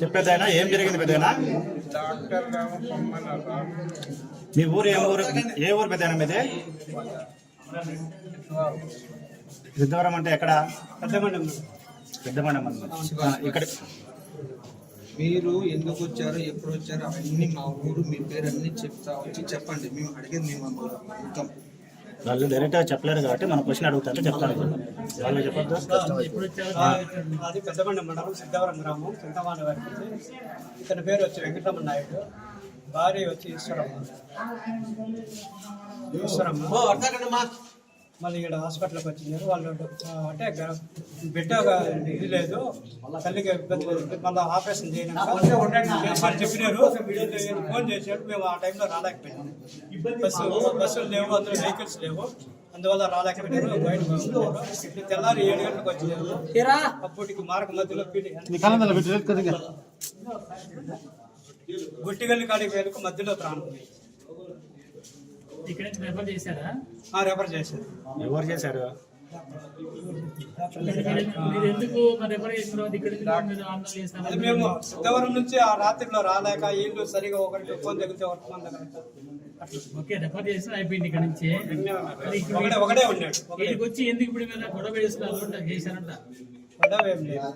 చెప్పేదైనా ఏం జరిగింది పెద్దనా మీ ఊరు ఏ ఊరు ఏ ఊరు పెద్దనా మీది? సిద్ధవరం అంటే ఎక్కడ? పెద్దమండం పెద్దమండం ఆ, ఇక్కడ మీరు ఎందుకు వచ్చారో ఎప్పుడు వచ్చారో అవన్నీ మా ఊరు మీ పేరు అన్ని చెప్తా వచ్చి చెప్పండి. మేము అడిగేది మేము మొత్తం. వాళ్ళు డైరెక్ట్గా చెప్పలేరు కాబట్టి మనం క్వశ్చన్ అడుగుతాంటే చెప్తాను వాళ్ళు చెప్పొద్దు? అది పెద్దమండం మండలం సిద్ధవరం గ్రామం చింతమాన ఇతని పేరు వచ్చి వెంకటరమణ నాయుడు. భార్య వచ్చి ఈశ్వరమ్మ. ఈశ్వరమ్మ. మళ్ళీ ఇక్కడ హాస్పిటల్కి వచ్చినారు. వాళ్ళు అంటే బిడ్డ ఇది లేదు. తల్లికి ఇబ్బంది లేదు. మళ్ళీ ఆపరేషన్ చేయడానికి చెప్పినారు. ఫోన్ చేశాడు మేము ఆ టైంలో రాలేకపోయినాం. బస్సు బస్సులు లేవు అందులో వెహికల్స్ లేవు. అందువల్ల రాలేకపోయినారు. బయట. తెల్లారి ఏడు గంటలకు వచ్చినారు అప్పటికి మార్గ మధ్యలో గుట్టిగల్లి కాడికి వేలకు మధ్యలో ప్రాణం. ఇక్కడ నుంచి రెఫర్ చేశారా? ఆ రెఫర్ చేశారు. ఎవరు చేశారు? ఎందుకు మేము సిద్ధవరం నుంచి ఆ రాత్రిలో రాలేక ఇల్లు సరిగా ఒకరికి ఫోన్ తగ్గితే ఒకటి ఫోన్ ఓకే రెఫర్ చేసి అయిపోయింది ఇక్కడ నుంచి. ఒకటే ఒకటే ఉన్నాడు. ఒకటే ఇక్కడికి వచ్చి ఎందుకు ఇప్పుడు మీద గొడవ చేస్తున్నారు చేశారంట? గొడవ ఏం లేదు.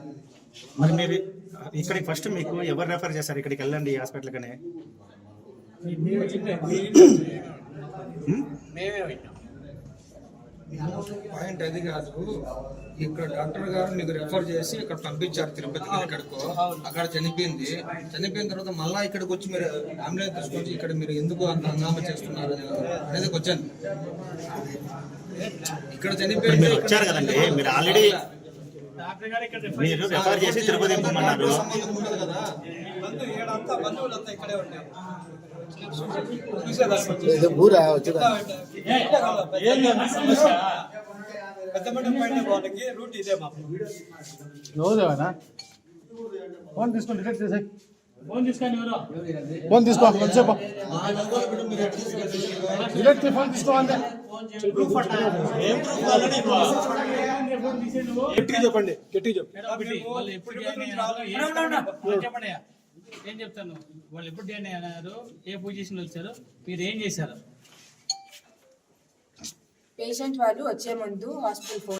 మరి మీరు ఇక్కడికి ఫస్ట్ మీకు ఎవరు రెఫర్ చేశారు? ఇక్కడికి వెళ్ళండి హాస్పిటల్ కని పాయింట్ అది కాదు. ఇక్కడ డాక్టర్ గారు మీకు రెఫర్ చేసి ఇక్కడ పంపించారు తిరుపతికి ఎక్కడికో. అక్కడ చనిపోయింది. చనిపోయిన తర్వాత మళ్ళా ఇక్కడికి వచ్చి మీరు అంబులెన్స్ తీసుకొచ్చి ఇక్కడ మీరు ఎందుకు అంత హంగామా చేస్తున్నారు అని- అనేది వచ్చాను ఇక్కడ చనిపోయింది మీరు వచ్చారు కదండి. మీరు ఆల్రెడీ డాక్టర్ గారు ఇక్కడ రెఫర్ మీరు రెఫర్ చేసి తిరుపతి పంపమన్నారు. సంబంధం ఉండదు కదా. బంధువులంతా ఇక్కడే ఇదే మాకు ఫోన్ తీసుకోండి డిలీట్ చేసే ఫోన్ తీసుకొని ఎవరో ఫోన్ తీసుకో కొంచెంసేపు చేయి, ఫోన్ తీసుకో అంతే చెప్పండి గట్టిగా? చెప్పండి. ఏం చెప్తాను? వాళ్ళు ఎప్పుడు జాయిన్ అయ్యారు ఏ పొజిషన్ వచ్చారు మీరు ఏం చేశారు? పేషెంట్ వాళ్ళు వచ్చే ముందు హాస్పిటల్ ఫోన్